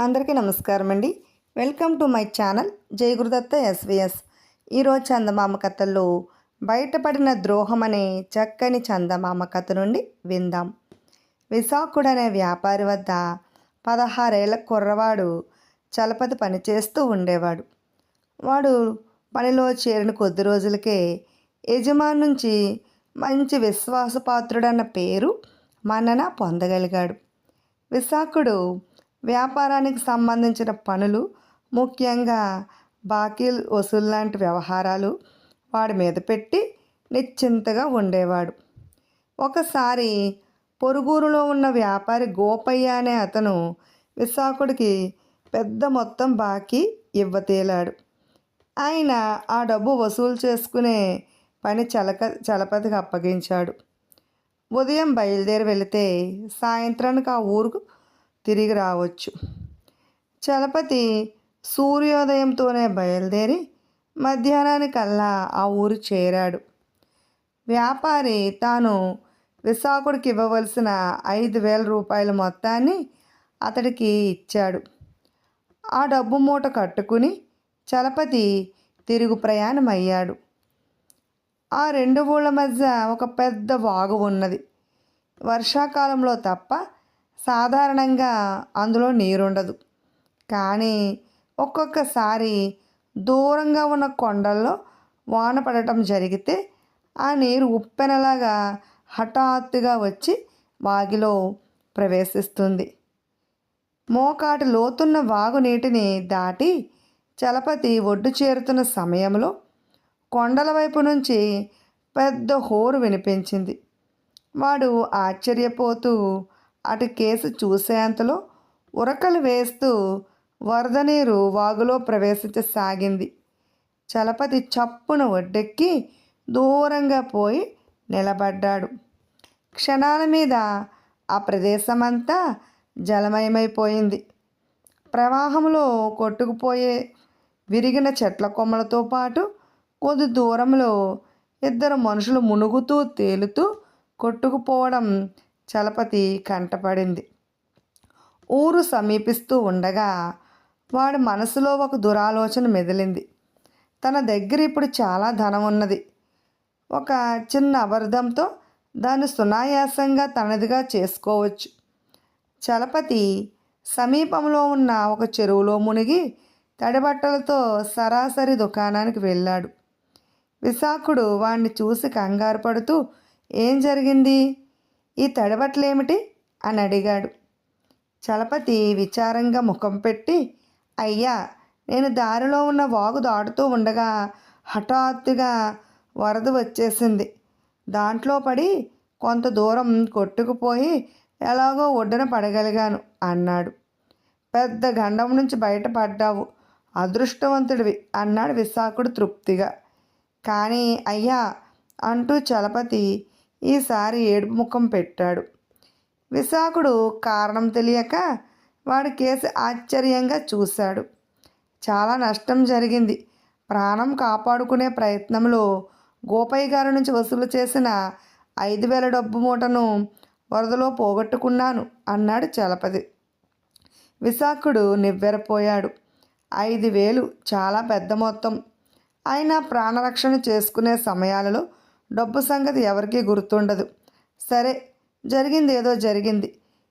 అందరికీ నమస్కారం అండి వెల్కమ్ టు మై ఛానల్ జై గురుదత్త ఎస్విఎస్. ఈరోజు చందమామ కథల్లో బయటపడిన ద్రోహం అనే చక్కని చందమామ కథ నుండి విందాం. విశాఖుడు అనే వ్యాపారి వద్ద పదహారేళ్ళ కుర్రవాడు చలపతి పనిచేస్తూ ఉండేవాడు. వాడు పనిలో చేరిన కొద్ది రోజులకే యజమాని నుంచి మంచి విశ్వాసపాత్రుడన్న పేరు మన్నన పొందగలిగాడు. విశాఖుడు వ్యాపారానికి సంబంధించిన పనులు ముఖ్యంగా బాకీలు వసూలు లాంటి వ్యవహారాలు వాడి మీద పెట్టి నిశ్చింతగా ఉండేవాడు. ఒకసారి పొరుగురులో ఉన్న వ్యాపారి గోపయ్య అనే అతను విశాఖుడికి పెద్ద మొత్తం బాకీ ఇవ్వతేలాడు. ఆయన ఆ డబ్బు వసూలు చేసుకునే పని చలక చలపతికి అప్పగించాడు. ఉదయం బయలుదేరి వెళితే సాయంత్రానికి ఆ ఊరుకు తిరిగి రావచ్చు. చలపతి సూర్యోదయంతోనే బయలుదేరి మధ్యాహ్నానికల్లా ఆ ఊరు చేరాడు. వ్యాపారి తాను విశాఖుడికి ఇవ్వవలసిన ఐదు వేల రూపాయల మొత్తాన్ని అతడికి ఇచ్చాడు. ఆ డబ్బు మూట కట్టుకుని చలపతి తిరుగు ప్రయాణం అయ్యాడు ఆ రెండు ఊళ్ళ మధ్య ఒక పెద్ద వాగు ఉన్నది. వర్షాకాలంలో తప్ప సాధారణంగా అందులో నీరుండదు. కానీ ఒక్కొక్కసారి దూరంగా ఉన్న కొండల్లో వాన పడటం జరిగితే ఆ నీరు ఉప్పెనలాగా హఠాత్తుగా వచ్చి వాగిలో ప్రవేశిస్తుంది. మోకాటి లోతున్న వాగు నీటిని దాటి చలపతి ఒడ్డు చేరుతున్న సమయంలో కొండల వైపు నుంచి పెద్ద హోరు వినిపించింది. వాడు ఆశ్చర్యపోతూ అటు కేసు చూసేంతలో ఉరకలు వేస్తూ వరద నీరు వాగులో ప్రవేశించసాగింది. చలపతి చప్పున ఒడ్డెక్కి దూరంగా పోయి నిలబడ్డాడు. క్షణాల మీద ఆ ప్రదేశమంతా జలమయమైపోయింది. ప్రవాహంలో కొట్టుకుపోయే విరిగిన చెట్ల కొమ్మలతో పాటు కొద్ది దూరంలో ఇద్దరు మనుషులు మునుగుతూ తేలుతూ కొట్టుకుపోవడం చలపతి కంటపడింది. ఊరు సమీపిస్తూ ఉండగా వాడి మనసులో ఒక దురాలోచన మెదిలింది. తన దగ్గర ఇప్పుడు చాలా ధనం ఉన్నది. ఒక చిన్న అబద్ధంతో దాన్ని సునాయాసంగా తనదిగా చేసుకోవచ్చు. చలపతి సమీపంలో ఉన్న ఒక చెరువులో మునిగి తడిబట్టలతో సరాసరి దుకాణానికి వెళ్ళాడు. విశాఖుడు వాణ్ణి చూసి కంగారు పడుతూ ఏం జరిగింది? ఈ తడబట్లేమిటి అని అడిగాడు. చలపతి విచారంగా ముఖం పెట్టి అయ్యా నేను దారిలో ఉన్న వాగు దాటుతూ ఉండగా హఠాత్తుగా వరద వచ్చేసింది. దాంట్లో పడి కొంత దూరం కొట్టుకుపోయి ఎలాగో ఒడ్డున పడగలిగాను అన్నాడు. పెద్ద గండం నుంచి బయటపడ్డావు అదృష్టవంతుడివి అన్నాడు విశాఖుడు తృప్తిగా. కానీ అయ్యా అంటూ చలపతి ఈసారి ఏడుపు ముఖం పెట్టాడు. విశాఖుడు కారణం తెలియక వాడి కేసు ఆశ్చర్యంగా చూశాడు. చాలా నష్టం జరిగింది. ప్రాణం కాపాడుకునే ప్రయత్నంలో గోపయ్య గారి నుంచి వసూలు చేసిన ఐదు వేల డబ్బు మూటను వరదలో పోగొట్టుకున్నాను అన్నాడు చలపతి. విశాఖుడు నివ్వెరపోయాడు. ఐదు వేలు చాలా పెద్ద మొత్తం. అయినా ప్రాణరక్షణ చేసుకునే సమయాలలో డబ్బు సంగతి ఎవరికీ గుర్తుండదు. సరే జరిగింది ఏదో జరిగింది.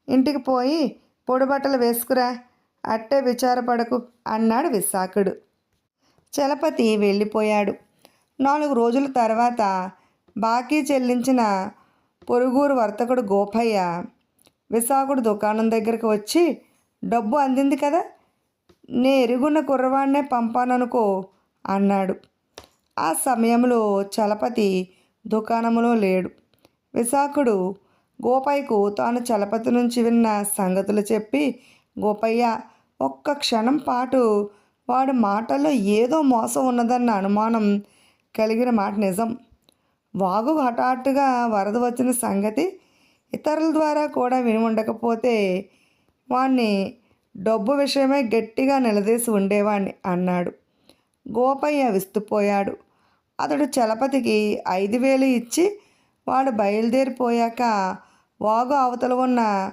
ఇంటికి పోయి పొడిబట్టలు వేసుకురా అట్టే విచారపడకు అన్నాడు విశాఖుడు. చలపతి వెళ్ళిపోయాడు. నాలుగు రోజుల తర్వాత బాకీ చెల్లించిన పొరుగురు వర్తకుడు గోపయ్య విశాఖుడు దుకాణం దగ్గరకు వచ్చి డబ్బు అందింది కదా నే ఎరుగున్న కుర్రవాడినే పంపాననుకో అన్నాడు. ఆ సమయంలో చలపతి దుకాణంలో లేడు. విశాఖుడు గోపయ్యకు తాను చలపతి నుంచి విన్న సంగతులు చెప్పి గోపయ్య ఒక్క క్షణం పాటు వాడు మాటల్లో ఏదో మోసం ఉన్నదన్న అనుమానం కలిగిన మాట నిజం. వాగు హఠాత్తుగా వరద వచ్చిన సంగతి ఇతరుల ద్వారా కూడా విని ఉండకపోతే వాణ్ణి డబ్బు విషయమే గట్టిగా నిలదీసి ఉండేవాణ్ణి అన్నాడు. గోపయ్య విస్తుపోయాడు. అతడు చలపతికి ఐదు వేలు ఇచ్చి వాడు బయలుదేరిపోయాక వాగు అవతల ఉన్న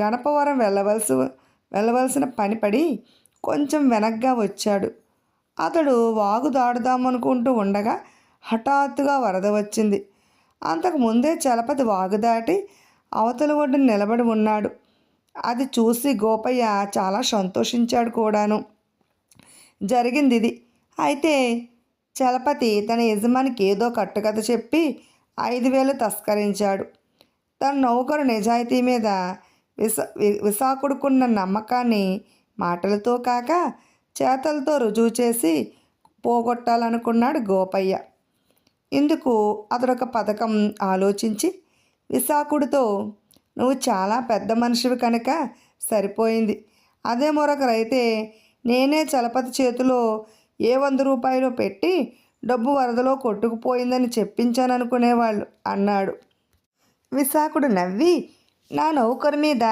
గణపవరం వెళ్ళవలసి వెళ్ళవలసిన పని పడి కొంచెం వెనక్గా వచ్చాడు. అతడు వాగు దాటుదామనుకుంటూ ఉండగా హఠాత్తుగా వరద వచ్చింది. అంతకు ముందే చలపతి వాగు దాటి అవతల ఒడ్డున నిలబడి ఉన్నాడు. అది చూసి గోపయ్య చాలా సంతోషించాడు కూడాను. జరిగింది ఇది. అయితే చలపతి తన యజమానికి ఏదో కట్టుకథ చెప్పి ఐదు వేలు తస్కరించాడు. తన నౌకరు నిజాయితీ మీద విస వి- విశాఖుడుకున్న నమ్మకాన్ని మాటలతో కాక చేతలతో రుజువు చేసి పోగొట్టాలనుకున్నాడు గోపయ్య. ఇందుకు అతడు ఒక పథకం ఆలోచించి విశాఖుడితో నువ్వు చాలా పెద్ద మనిషివి కనుక సరిపోయింది. అదే మరొకరైతే నేనే చలపతి చేతిలో ఏ వంద రూపాయలు పెట్టి డబ్బు వరదలో కొట్టుకుపోయిందని చెప్పించాను అనుకునేవాళ్ళు అన్నాడు. విశాఖుడు నవ్వి నా నౌకరు మీద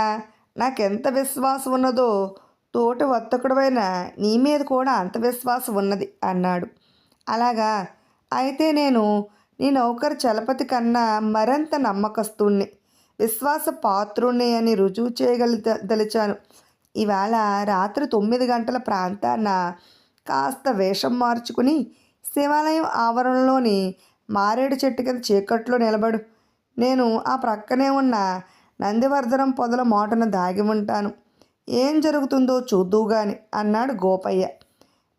నాకెంత విశ్వాసం ఉన్నదో తోటి వర్తకుడమైన నీ మీద కూడా అంత విశ్వాసం ఉన్నది అన్నాడు. అలాగా? అయితే నేను నీ నౌకరు చలపతి కన్నా మరింత నమ్మకస్తుణ్ణి విశ్వాస పాత్రుణ్ణి అని రుజువు చేయగలి దలిచాను. ఇవాళ రాత్రి తొమ్మిది గంటల ప్రాంతాన కాస్త వేషం మార్చుకుని శివాలయం ఆవరణలోని మారేడు చెట్టు కింద చీకట్లో నిలబడు. నేను ఆ ప్రక్కనే ఉన్న నందివర్ధనం పొదల మాటను దాగి ఉంటాను. ఏం జరుగుతుందో చూద్దువు అన్నాడు గోపయ్య.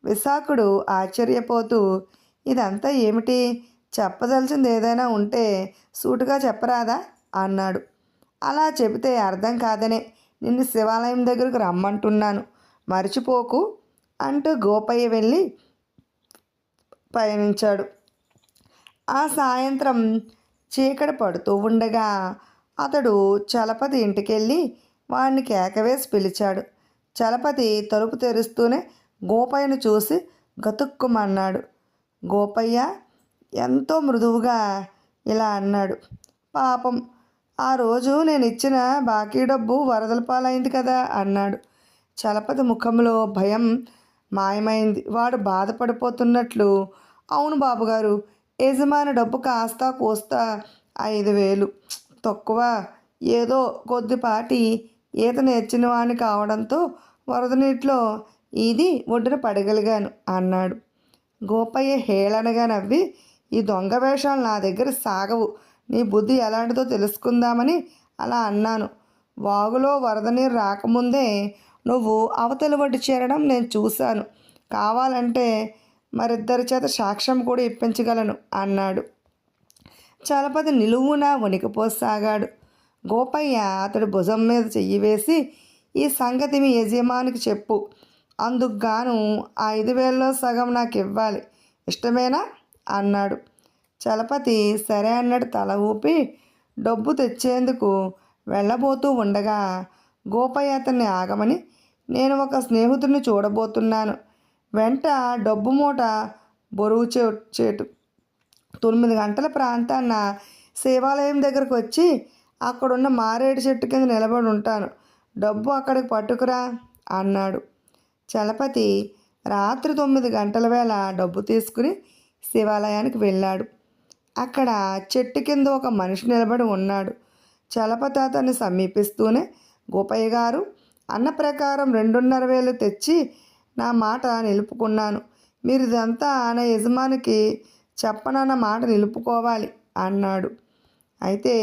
విశాఖుడు ఆశ్చర్యపోతూ ఇదంతా ఏమిటి? చెప్పదలిచింది ఏదైనా ఉంటే సూటుగా చెప్పరాదా? అన్నాడు. అలా చెబితే అర్థం కాదనే. నిన్ను శివాలయం దగ్గరకు రమ్మంటున్నాను. మర్చిపోకు. అంటూ గోపయ్య వెళ్ళి పయనించాడు. ఆ సాయంత్రం చీకటి పడుతూ ఉండగా అతడు చలపతి ఇంటికెళ్ళి వాడిని కేకవేసి పిలిచాడు. చలపతి తలుపు తెరుస్తూనే గోపయ్యను చూసి గతుక్కుమన్నాడు. గోపయ్య ఎంతో మృదువుగా ఇలా అన్నాడు. పాపం ఆ రోజు నేను ఇచ్చిన బాకీ డబ్బు వరదల పాలైంది కదా అన్నాడు. చలపతి ముఖంలో భయం మాయమైంది. వాడు బాధపడిపోతున్నట్లు. అవును బాబుగారు యజమాని డబ్బు కాస్తా కోస్తా ఐదు వేలు. తక్కువ. ఏదో కొద్దిపాటి ఈత నేర్చిన వాడిని కావడంతో వరద నీటిలో ఇది ఒడ్డున పడగలిగాను అన్నాడు. గోపయ్య హేళనగా నవ్వి ఈ దొంగ వేషాలు నా దగ్గర సాగవు. నీ బుద్ధి ఎలాంటిదో తెలుసుకుందామని అలా అన్నాను. వాగులో వరద నీరు రాకముందే నువ్వు అవతల వడ్డు చేరడం నేను చూశాను. కావాలంటే మరిద్దరి చేత సాక్ష్యం కూడా ఇప్పించగలను అన్నాడు. చలపతి నిలువున వణికిపోసాగాడు. గోపయ్య అతడు భుజం మీద చెయ్యి వేసి ఈ సంగతి మీ యజమానికి చెప్పు. అందుకు గాను ఆ ఐదు వేలలో సగం నాకు ఇవ్వాలి ఇష్టమేనా? అన్నాడు. చలపతి సరే అన్నాడు తల ఊపి. డబ్బు తెచ్చేందుకు వెళ్ళబోతూ ఉండగా గోపయ్య అతన్ని ఆగమని నేను ఒక స్నేహితుడిని చూడబోతున్నాను. వెంట డబ్బు మూట బరువు చే చేటు తొమ్మిది గంటల ప్రాంతాన శివాలయం దగ్గరకు వచ్చి అక్కడున్న మారేడు చెట్టు కింద నిలబడి ఉంటాను. డబ్బు అక్కడికి పట్టుకురా అన్నాడు. చలపతి రాత్రి తొమ్మిది గంటల వేళ డబ్బు తీసుకుని శివాలయానికి వెళ్ళాడు. అక్కడ చెట్టు కింద ఒక మనిషి నిలబడి ఉన్నాడు. చలపతి అతన్ని సమీపిస్తూనే గోపయ్య గారు అన్న ప్రకారం రెండున్నర వేలు తెచ్చి నా మాట నిలుపుకున్నాను. మీరు ఇదంతా నా యజమానికి చెప్పనన్న మాట నిలుపుకోవాలి అన్నాడు. అయితే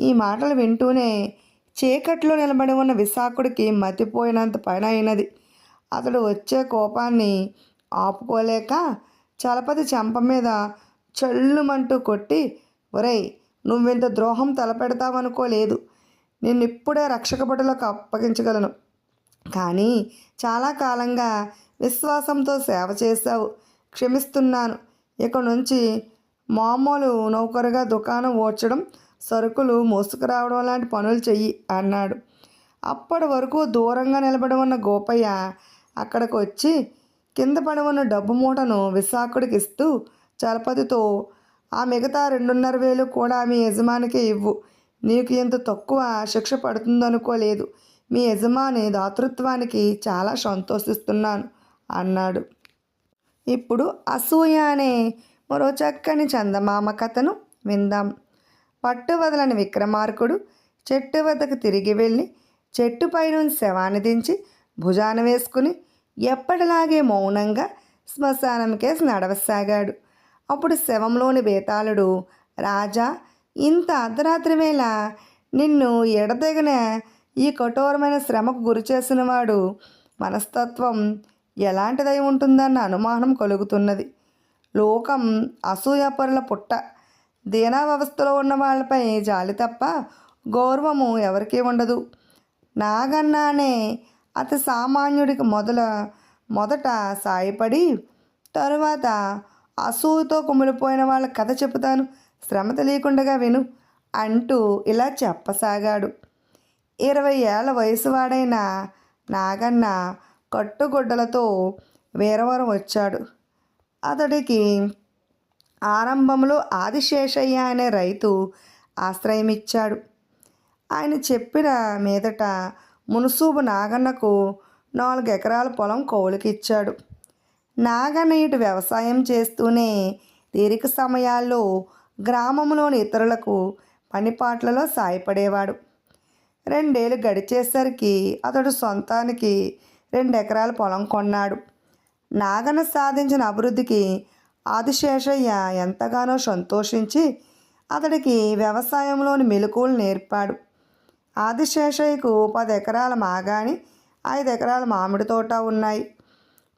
ఈ మాటలు వింటూనే చీకట్లో నిలబడి ఉన్న విశాఖుడికి మతిపోయినంత పని అయినది. అతడు వచ్చే కోపాన్ని ఆపుకోలేక చలపతి చెంప మీద చల్లుమంటూ కొట్టి ఒరేయ్ నువ్వింత ద్రోహం తలపెడతావనుకోలేదు. నిన్నిప్పుడే రక్షక భటులకు అప్పగించగలను. కానీ చాలా కాలంగా విశ్వాసంతో సేవ చేశావు. క్షమిస్తున్నాను. ఇక నుంచి మామూలు నౌకరుగా దుకాణం ఓడ్చడం సరుకులు మోసుకురావడం లాంటి పనులు చెయ్యి అన్నాడు. అప్పటి వరకు దూరంగా నిలబడి ఉన్న గోపయ్య అక్కడికి వచ్చి కింద పడి ఉన్న డబ్బు మూటను విశాఖుడికి ఇస్తూ చలపతితో ఆ మిగతా రెండున్నర వేలు కూడా మీ యజమానికే ఇవ్వు. నీకు ఇంత తక్కువ శిక్ష పడుతుందనుకోలేదు. మీ యజమాని దాతృత్వానికి చాలా సంతోషిస్తున్నాను అన్నాడు. ఇప్పుడు అసూయ అనే మరో చక్కని చందమామ కథను విందాం. పట్టు వదలని విక్రమార్కుడు చెట్టు వద్దకు తిరిగి వెళ్ళి చెట్టుపై నుంచి శవాన్ని దించి భుజాన వేసుకుని ఎప్పటిలాగే మౌనంగా శ్మశానం కేసి నడవసాగాడు. అప్పుడు శవంలోని బేతాళుడు రాజా ఇంత అర్ధరాత్రి వేళ నిన్ను ఎడతెగన ఈ కఠోరమైన శ్రమకు గురిచేసినవాడు మనస్తత్వం ఎలాంటిదై ఉంటుందన్న అనుమానం కలుగుతున్నది. లోకం అసూయపరుల పుట్ట. దీనా వ్యవస్థలో ఉన్న వాళ్ళపై జాలి తప్ప గౌరవము ఎవరికీ ఉండదు. నాగన్నానే అతి సామాన్యుడికి మొదల మొదట సాయపడి తరువాత అసూయతో కుమిలిపోయిన వాళ్ళ కథ చెబుతాను. శ్రమ తెలియకుండా విను అంటూ ఇలా చెప్పసాగాడు. ఇరవై ఏళ్ళ వయసు వాడైన నాగన్న కట్టుగుడ్డలతో వీరవరం వచ్చాడు. అతడికి ఆరంభంలో ఆదిశేషయ్య అనే రైతు ఆశ్రయం ఇచ్చాడు ఆయన చెప్పిన మీదట మునుసూబు నాగన్నకు నాలుగు ఎకరాల పొలం కౌలుకిచ్చాడు. నాగన్న ఇటు వ్యవసాయం చేస్తూనే తీరిక సమయాల్లో గ్రామంలోని ఇతరులకు పనిపాట్లలో సాయపడేవాడు. రెండేళ్ళు గడిచేసరికి అతడు సొంతానికి రెండు ఎకరాల పొలం కొన్నాడు. నాగన సాధించిన అభివృద్ధికి ఆదిశేషయ్య ఎంతగానో సంతోషించి అతడికి వ్యవసాయంలోని మెలకువలు నేర్పాడు. ఆదిశేషయ్యకు పది ఎకరాల మాగాని ఐదు ఎకరాల మామిడి తోట ఉన్నాయి.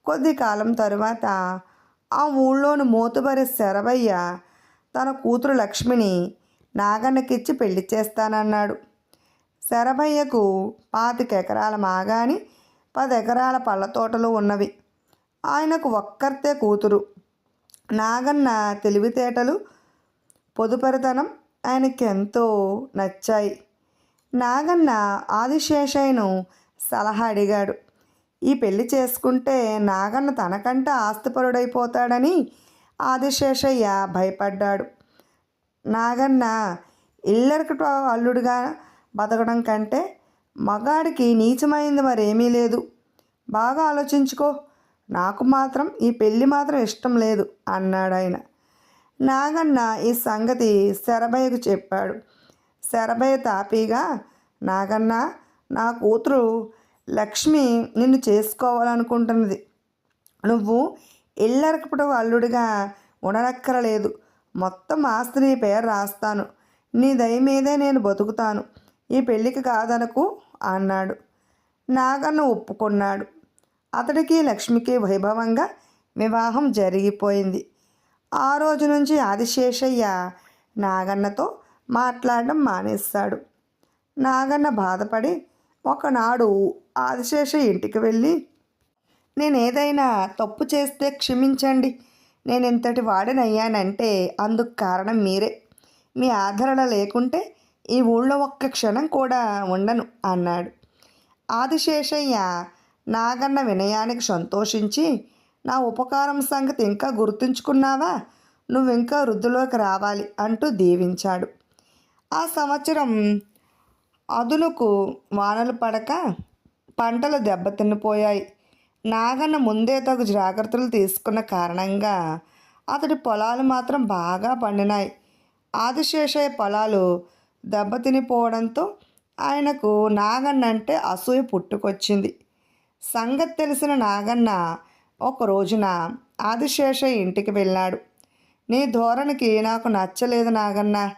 కొద్ది కాలం తరువాత ఆ ఊళ్ళోని మోతుబరి శరభయ్య తన కూతురు లక్ష్మిని నాగన్నకిచ్చి పెళ్ళి చేస్తానన్నాడు. శరభయ్యకు పాతిక ఎకరాల మాగాని పది ఎకరాల పళ్ళ తోటలు ఉన్నవి. ఆయనకు ఒక్కర్తే కూతురు. నాగన్న తెలివితేటలు పొదుపరితనం ఆయనకెంతో నచ్చాయి. నాగన్న ఆదిశేషయ్యను సలహా అడిగాడు. ఈ పెళ్ళి చేసుకుంటే నాగన్న తనకంటే ఆస్తిపరుడైపోతాడని ఆదిశేషయ్య భయపడ్డాడు. నాగన్న ఇల్లరికి అల్లుడిగా బతకడం కంటే మగాడికి నీచమైంది మరేమీ లేదు. బాగా ఆలోచించుకో నాకు మాత్రం ఈ పెళ్ళి మాత్రం ఇష్టం లేదు అన్నాడు ఆయన నాగన్న ఈ సంగతి శరభయ్యకు చెప్పాడు. శరభయ్య తాపీగా నాగన్న నా కూతురు లక్ష్మి నిన్ను చేసుకోవాలనుకుంటున్నది. నువ్వు ఇల్లరకపడు అల్లుడిగా ఉండనక్కరలేదు. మొత్తం ఆస్తి నీ పేరు రాస్తాను. నీ దయ మీదే నేను బతుకుతాను. ఈ పెళ్ళికి కాదనకు అన్నాడు. నాగన్న ఒప్పుకున్నాడు. అతడికి లక్ష్మికి వైభవంగా వివాహం జరిగిపోయింది. ఆ రోజు నుంచి ఆదిశేషయ్య నాగన్నతో మాట్లాడడం మానేస్తాడు నాగన్న బాధపడి ఒకనాడు ఆదిశేష ఇంటికి వెళ్ళి నేను ఏదైనా తప్పు చేస్తే క్షమించండి. నేను ఇంతటి వాడినయ్యానంటే అందుకు కారణం మీరే. మీ ఆదరణ లేకుంటే ఈ ఊళ్ళో ఒక్క క్షణం కూడా ఉండను అన్నాడు. ఆదిశేషయ్య నాగన్న వినయానికి సంతోషించి నా ఉపకారం సంగతి ఇంకా గుర్తుంచుకున్నావా? నువ్వు ఇంకా వృద్ధిలోకి రావాలి అంటూ దీవించాడు. ఆ సంవత్సరం అదునుకు వానలు పడక పంటలు దెబ్బతినిపోయాయి. నాగన్న ముందే తగు జాగ్రత్తలు తీసుకున్న కారణంగా అతడి పొలాలు మాత్రం బాగా పండినాయి. ఆదిశేషయ్య పొలాలు దెబ్బతినిపోవడంతో ఆయనకు నాగన్న అంటే అసూయ పుట్టుకొచ్చింది. సంగతి తెలిసిన నాగన్న ఒక రోజున ఆదిశేషయ్య ఇంటికి వెళ్ళాడు. నీ ధోరణికి నాకు నచ్చలేదు నాగన్న.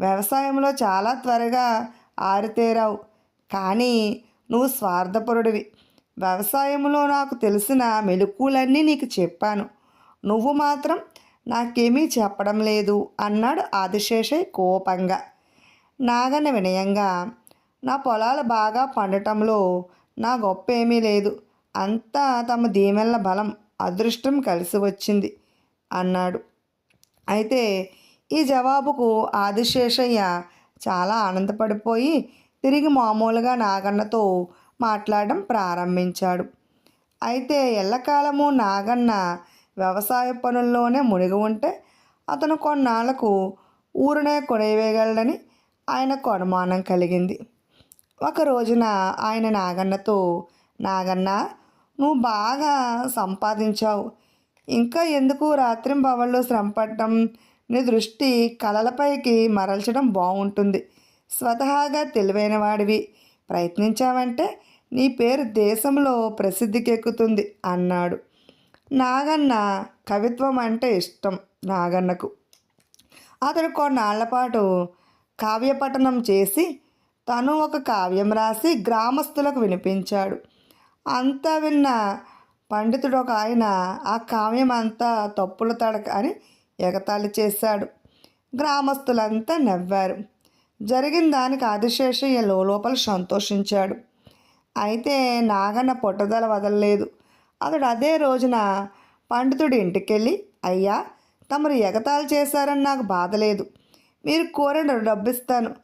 వ్యవసాయంలో చాలా త్వరగా ఆరితేరావు. కానీ నువ్వు స్వార్థపరుడివి. వ్యవసాయంలో నాకు తెలిసిన మెలకులన్నీ నీకు చెప్పాను. నువ్వు మాత్రం నాకేమీ చెప్పడం లేదు అన్నాడు ఆదిశేషయ్య కోపంగా. నాగన్న వినయంగా నా పొలాలు బాగా పండటంలో నా గొప్ప ఏమీ లేదు. అంతా తమ దీవెనల బలం అదృష్టం కలిసి వచ్చింది అన్నాడు. అయితే ఈ జవాబుకు ఆదిశేషయ్య చాలా ఆనందపడిపోయి తిరిగి మామూలుగా నాగన్నతో మాట్లాడడం ప్రారంభించాడు. అయితే ఎల్లకాలము నాగన్న వ్యవసాయ పనుల్లోనే మునిగి ఉంటే అతను కొన్నాళ్ళకు ఊరునే కొనివేయగలడని ఆయనకు అనుమానం కలిగింది. ఒక రోజున ఆయన నాగన్నతో నాగన్న నువ్వు బాగా సంపాదించావు. ఇంకా ఎందుకు రాత్రింబవళ్ళు శ్రమపడటం నీ దృష్టి కళలపైకి మరల్చడం బాగుంటుంది స్వతహాగా తెలివైన వాడివి. ప్రయత్నించావంటే నీ పేరు దేశంలో ప్రసిద్ధికెక్కుతుంది అన్నాడు. నాగన్న కవిత్వం అంటే ఇష్టం నాగన్నకు. అతడు కొన్నాళ్ళపాటు కావ్యపఠనం చేసి తను ఒక కావ్యం రాసి గ్రామస్తులకు వినిపించాడు. అంతా విన్న పండితుడు ఒక ఆయన ఆ కావ్యం అంతా తప్పుల తడక అని ఎగతాళి చేశాడు. గ్రామస్తులంతా నవ్వారు. జరిగిన దానికి ఆదిశేషయ్య లోపల సంతోషించాడు. అయితే నాగన్న పొట్టదల వదలలేదు. అతడు అదే రోజున పండితుడి ఇంటికెళ్ళి అయ్యా తమరు ఎగతాళి చేశారని నాకు బాధ లేదు. మీరు కోరిన డబ్బిస్తాను.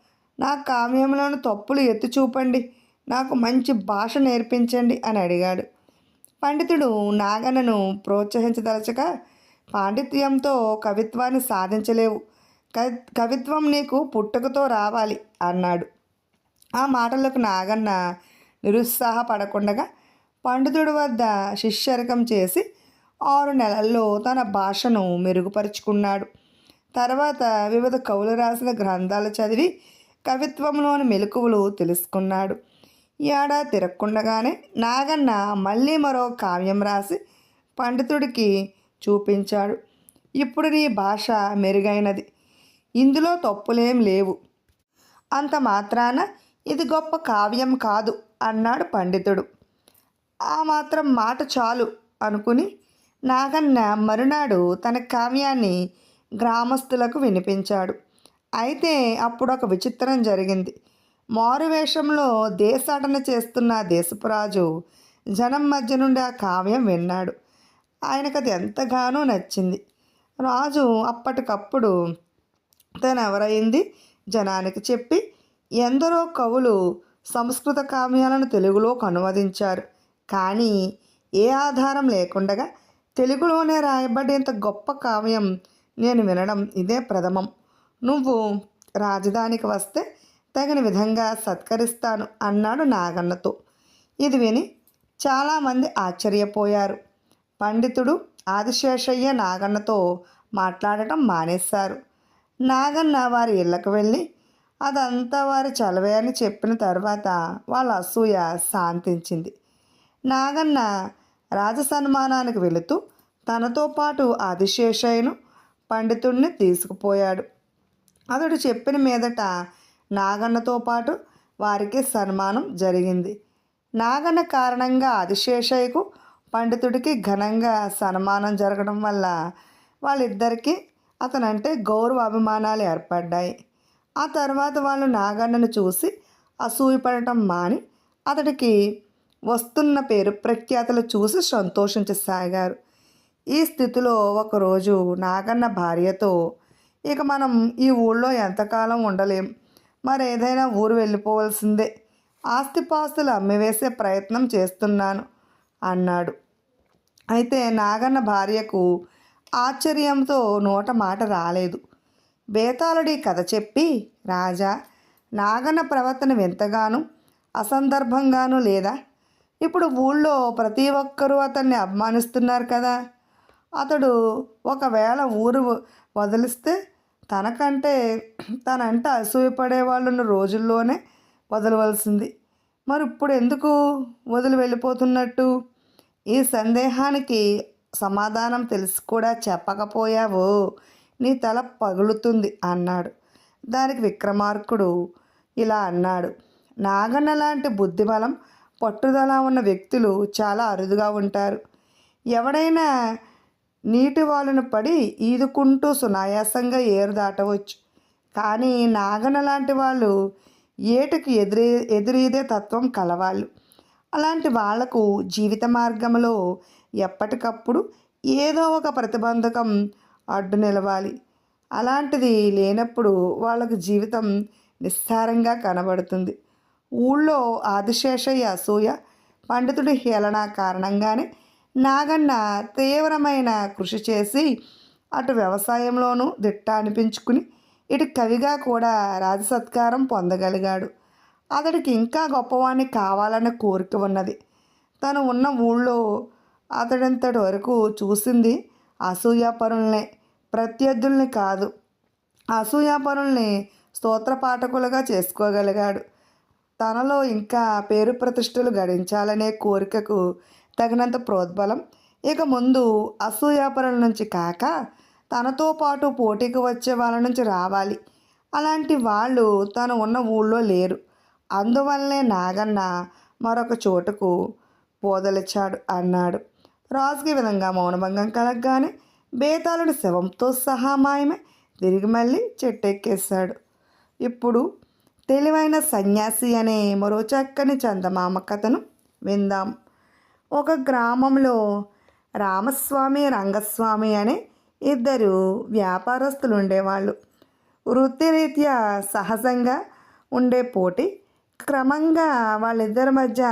నా కావ్యంలోని తప్పులు ఎత్తి చూపండి. నాకు మంచి భాష నేర్పించండి అని అడిగాడు. పండితుడు నాగన్నను ప్రోత్సహించదలచక పాండిత్యంతో కవిత్వాన్ని సాధించలేవు. కవిత్వం నీకు పుట్టుకతో రావాలి అన్నాడు. ఆ మాటలకు నాగన్న నిరుత్సాహపడకుండగా పండితుడి వద్ద శిష్యరకం చేసి ఆరు నెలల్లో తన భాషను మెరుగుపరుచుకున్నాడు. తర్వాత వివిధ కవులు రాసిన గ్రంథాలు చదివి కవిత్వంలోని మెలకువలు తెలుసుకున్నాడు. ఏడా తిరక్కుండగానే నాగన్న మళ్ళీ మరో కావ్యం రాసి పండితుడికి చూపించాడు. ఇప్పుడు నీ భాష మెరుగైనది. ఇందులో తప్పులేం లేవు. అంత మాత్రాన ఇది గొప్ప కావ్యం కాదు అన్నాడు పండితుడు. ఆ మాత్రం మాట చాలు అనుకుని నాగన్న మరునాడు తన కావ్యాన్ని గ్రామస్తులకు వినిపించాడు. అయితే అప్పుడు ఒక విచిత్రం జరిగింది. మారువేషంలో దేశాటన చేస్తున్న దేశపురాజు జనం మధ్య నుండి ఆ కావ్యం విన్నాడు. ఆయనకు అది ఎంతగానో నచ్చింది. రాజు అప్పటికప్పుడు తను ఎవరైంది జనానికి చెప్పి ఎందరో కవులు సంస్కృత కావ్యాలను తెలుగులోకి అనువదించారు కానీ ఏ ఆధారం లేకుండగా తెలుగులోనే రాయబడేంత గొప్ప కావ్యం నేను వినడం ఇదే ప్రథమం. నువ్వు రాజధానికి వస్తే తగిన విధంగా సత్కరిస్తాను అన్నాడు నాగన్నతో. ఇది విని చాలామంది ఆశ్చర్యపోయారు. పండితుడు ఆదిశేషయ్య నాగన్నతో మాట్లాడటం మానేశారు. నాగన్న వారి ఇళ్ళకు వెళ్ళి అదంతా వారి చలవే అని చెప్పిన తర్వాత వాళ్ళ అసూయ శాంతించింది. నాగన్న రాజ సన్మానానికి వెళుతూ తనతో పాటు ఆదిశేషయ్యను పండితుడిని తీసుకుపోయాడు. అతడు చెప్పిన మీదట నాగన్నతో పాటు వారికి సన్మానం జరిగింది. నాగన్న కారణంగా ఆదిశేషయ్యకు పండితుడికి ఘనంగా సన్మానం జరగడం వల్ల వాళ్ళిద్దరికీ అతనంటే గౌరవ అభిమానాలు ఏర్పడ్డాయి. ఆ తర్వాత వాళ్ళు నాగన్నను చూసి అసూయపడటం మాని అతడికి వస్తున్న పేరు ప్రఖ్యాతలు చూసి సంతోషించసాగారు. ఈ స్థితిలో ఒకరోజు నాగన్న భార్యతో ఇక మనం ఈ ఊళ్ళో ఎంతకాలం ఉండలేం. మరి ఏదైనా ఊరు వెళ్ళిపోవలసిందే. ఆస్తిపాస్తులు అమ్మివేసే ప్రయత్నం చేస్తున్నాను అన్నాడు. అయితే నాగన్న భార్యకు ఆశ్చర్యంతో నోట మాట రాలేదు. బేతాళుడి కథ చెప్పి రాజా నాగన్న ప్రవర్తన వింతగాను అసందర్భంగాను లేదా? ఇప్పుడు ఊళ్ళో ప్రతి ఒక్కరూ అతన్ని అభిమానిస్తున్నారు కదా. అతడు ఒకవేళ ఊరు వదిలిస్తే తనకంటే తనంటే అసూయపడే వాళ్ళున్న రోజుల్లోనే వదలవలసింది. మరి ఇప్పుడు ఎందుకు వదిలి వెళ్ళిపోతున్నట్టు? ఈ సందేహానికి సమాధానం తెలిసి కూడా చెప్పకపోయావో నీ తల పగులుతుంది అన్నాడు. దానికి విక్రమార్కుడు ఇలా అన్నాడు. నాగన్న లాంటి బుద్ధిబలం పట్టుదల ఉన్న వ్యక్తులు చాలా అరుదుగా ఉంటారు. ఎవడైనా నీటి వాళ్ళను పడి ఈదుకుంటూ సునాయాసంగా ఏరు దాటవచ్చు. కానీ నాగన లాంటి వాళ్ళు ఏటుకు ఎదురే ఎదురీదే తత్వం కలవాళ్ళు. అలాంటి వాళ్ళకు జీవిత మార్గంలో ఎప్పటికప్పుడు ఏదో ఒక ప్రతిబంధకం అడ్డు నిలవాలి. అలాంటిది లేనప్పుడు వాళ్ళకు జీవితం నిస్సారంగా కనబడుతుంది. ఊళ్ళో ఆదిశేషయ్య అసూయ పండితుడి హేళన కారణంగానే నాగన్న తీవ్రమైన కృషి చేసి అటు వ్యవసాయంలోనూ దిట్ట అనిపించుకుని ఇటు కవిగా కూడా రాజసత్కారం పొందగలిగాడు. అతడికి ఇంకా గొప్పవాణ్ణి కావాలనే కోరిక ఉన్నది. తను ఉన్న ఊళ్ళో అతడంతటి వరకు చూసింది అసూయాపరుల్నే ప్రత్యర్థుల్ని కాదు. అసూయాపరుల్ని స్తోత్ర పాఠకులుగా చేసుకోగలిగాడు. తనలో ఇంకా పేరు ప్రతిష్టలు గడించాలనే కోరికకు తగినంత ప్రోద్బలం. ఇక ముందు అసూయాపరుల నుంచి కాక తనతో పాటు పోటీకి వచ్చే వాళ్ళ నుంచి రావాలి. అలాంటి వాళ్ళు తను ఉన్న ఊళ్ళో లేరు. అందువల్లనే నాగన్న మరొక చోటుకు పోదలిచాడు అన్నాడు. రాజుకి విధంగా మౌనభంగం కలగగానే బేతాళుడి శవంతో సహా మాయమే తిరిగి మళ్ళీ చెట్టెక్కేశాడు. ఇప్పుడు తెలివైన సన్యాసి అనే మరో చక్కని చందమామ కథను విందాం. ఒక గ్రామంలో రామస్వామి రంగస్వామి అనే ఇద్దరు వ్యాపారస్తులు ఉండేవాళ్ళు వృత్తిరీత్యా సహజంగా ఉండే పోటీ క్రమంగా వాళ్ళిద్దరి మధ్య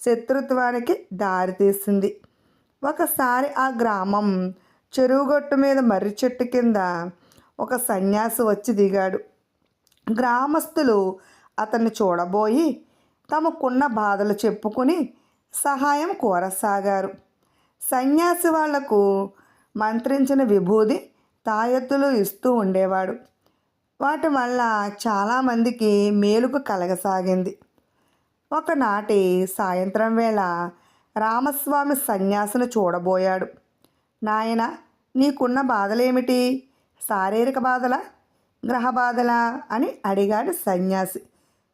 శత్రుత్వానికి దారితీసింది. ఒకసారి ఆ గ్రామం చెరువుగట్టు మీద మర్రి చెట్టు కింద ఒక సన్యాసి వచ్చి దిగాడు. గ్రామస్తులు అతన్ని చూడబోయి తమకున్న బాధలు చెప్పుకుని సహాయం కోరసాగారు. సన్యాసి వాళ్ళకు మంత్రించిన విభూది తాయెత్తులు ఇస్తూ ఉండేవాడు. వాటి వల్ల చాలామందికి మేలుకు కలగసాగింది. ఒకనాటి సాయంత్రం వేళ రామస్వామి సన్యాసిని చూడబోయాడు. నాయన నీకున్న బాధలేమిటి? శారీరక బాధలా? గ్రహ బాధల? అని అడిగాడు సన్యాసి.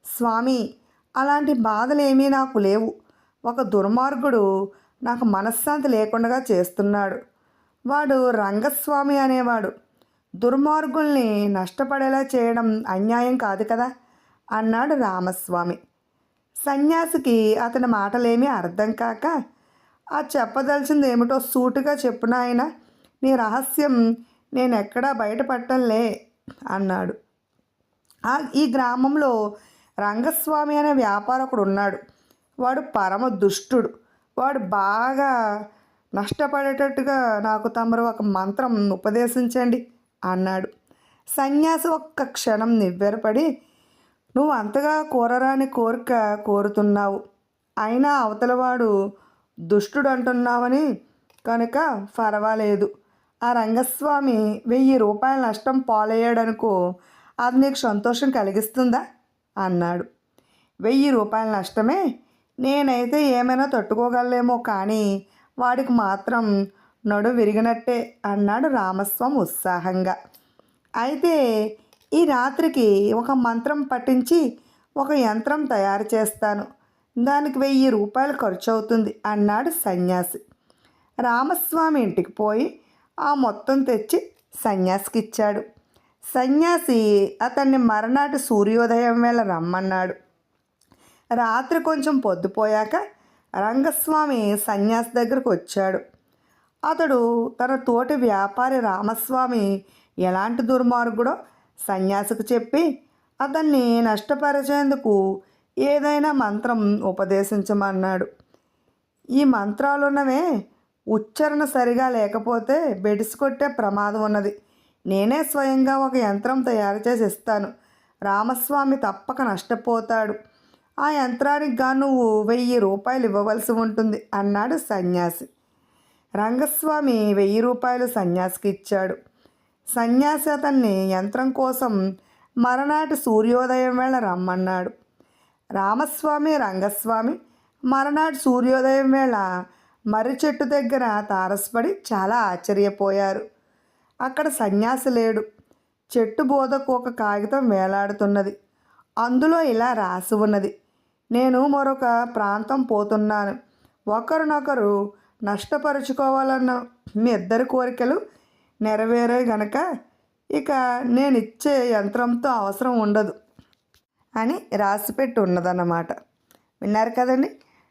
స్వామి అలాంటి బాధలేమీ నాకు లేవు. ఒక దుర్మార్గుడు నాకు మనశ్శాంతి లేకుండా చేస్తున్నాడు. వాడు రంగస్వామి అనేవాడు. దుర్మార్గుల్ని నష్టపడేలా చేయడం అన్యాయం కాదు కదా? అన్నాడు రామస్వామి. సన్యాసికి అతని మాటలేమీ అర్థం కాక ఆ చెప్పదలిచింది ఏమిటో సూటుగా చెప్పున ఆయన నీ రహస్యం నేను ఎక్కడా అన్నాడు. ఆ ఈ గ్రామంలో రంగస్వామి అనే వ్యాపారకుడు ఉన్నాడు వాడు పరమ దుష్టుడు వాడు బాగా నష్టపడేటట్టుగా నాకు తమరు ఒక మంత్రం ఉపదేశించండి అన్నాడు. సన్యాసి ఒక్క క్షణం నివ్వెరపడి నువ్వు అంతగా కోరరాని కోరిక కోరుతున్నావు. అయినా అవతలవాడు దుష్టుడు అంటున్నావని కనుక పర్వాలేదు. ఆ రంగస్వామి వెయ్యి రూపాయల నష్టం పాలయ్యాడనుకో అది నీకు సంతోషం కలిగిస్తుందా? అన్నాడు. వెయ్యి రూపాయల నష్టమే? నేనైతే ఏమైనా తట్టుకోగలలేమో కానీ వాడికి మాత్రం నడు విరిగినట్టే అన్నాడు రామస్వామి ఉత్సాహంగా. అయితే ఈ రాత్రికి ఒక మంత్రం పట్టించి ఒక యంత్రం తయారు చేస్తాను. దానికి వెయ్యి రూపాయలు ఖర్చు అవుతుంది అన్నాడు సన్యాసి. రామస్వామి ఇంటికి పోయి ఆ మొత్తం తెచ్చి సన్యాసికి ఇచ్చాడు సన్యాసి అతన్ని మరనాటి సూర్యోదయం వేళ రమ్మన్నాడు. రాత్రి కొంచెం పొద్దుపోయాక రంగస్వామి సన్యాసి దగ్గరకు వచ్చాడు. అతడు తన తోటి వ్యాపారి రామస్వామి ఎలాంటి దుర్మార్గుడో సన్యాసికి చెప్పి అతన్ని నష్టపరిచేందుకు ఏదైనా మంత్రం ఉపదేశించమన్నాడు. ఈ మంత్రాలున్నవే ఉచ్చారణ సరిగా లేకపోతే బెడిసి కొట్టే ప్రమాదం ఉన్నది. నేనే స్వయంగా ఒక యంత్రం తయారు చేసి ఇస్తాను. రామస్వామి తప్పక నష్టపోతాడు. ఆ యంత్రానికి గా నువ్వు వెయ్యి రూపాయలు ఇవ్వవలసి ఉంటుంది అన్నాడు సన్యాసి. రంగస్వామి వెయ్యి రూపాయలు సన్యాసికి ఇచ్చాడు. సన్యాసి అతన్ని యంత్రం కోసం మరనాటి సూర్యోదయం వేళ రమ్మన్నాడు. రామస్వామి రంగస్వామి మరనాటి సూర్యోదయం వేళ మర్రి చెట్టు దగ్గర తారసపడి చాలా ఆశ్చర్యపోయారు. అక్కడ సన్యాసి లేడు. చెట్టు బోధకు ఒక కాగితం వేలాడుతున్నది. అందులో ఇలా రాసి ఉన్నది. నేను మరొక ప్రాంతం పోతున్నాను. ఒకరినొకరు నష్టపరుచుకోవాలన్న మీ ఇద్దరి కోరికలు నెరవేరే గనక ఇక నేను ఇచ్చే యంత్రంతో అవసరం ఉండదు అని రాసిపెట్టి ఉన్నదన్నమాట. విన్నారు కదండి?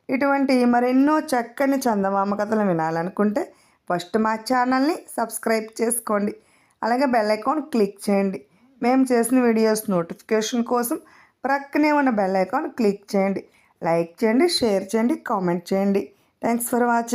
ఇటువంటి మరెన్నో చక్కని చందమామ కథలు వినాలనుకుంటే ఫస్ట్ మా ఛానల్ని సబ్స్క్రైబ్ చేసుకోండి. అలాగే బెల్ ఐకాన్ క్లిక్ చేయండి. మేము చేసిన వీడియోస్ నోటిఫికేషన్ కోసం ప్రక్కనే ఉన్న బెల్ ఐకాన్ క్లిక్ చేయండి. లైక్ చేయండి షేర్ చేయండి కామెంట్ చేయండి. Thanks for watching.